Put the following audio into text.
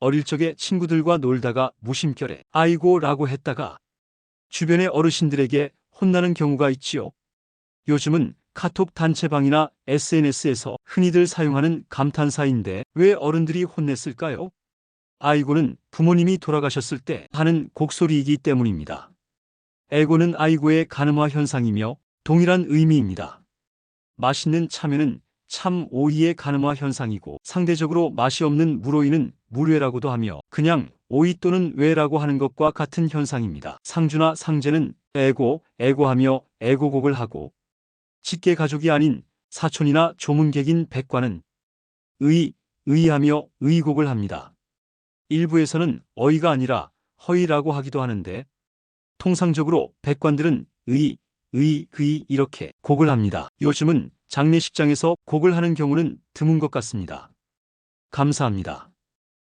어릴 적에 친구들과 놀다가 무심결에 아이고 라고 했다가 주변의 어르신들에게 혼나는 경우가 있지요. 요즘은 카톡 단체방이나 SNS에서 흔히들 사용하는 감탄사인데 왜 어른들이 혼냈을까요? 아이고는 부모님이 돌아가셨을 때 하는 곡소리이기 때문입니다. 애고는 아이고의 가늠화 현상이며 동일한 의미입니다. 맛있는 참외는 참 오이의 가늠화 현상이고 상대적으로 맛이 없는 물오이는 물외라고도 하며 그냥 오이 또는 외라고 하는 것과 같은 현상입니다. 상주나 상제는 애고, 애고하며 애고곡을 하고 직계 가족이 아닌 사촌이나 조문객인 백과는 의, 의하며 의곡을 합니다. 일부에서는 어이가 아니라 허이라고 하기도 하는데 통상적으로 백관들은 의, 의, 의 이렇게 곡을 합니다. 요즘은 장례식장에서 곡을 하는 경우는 드문 것 같습니다. 감사합니다.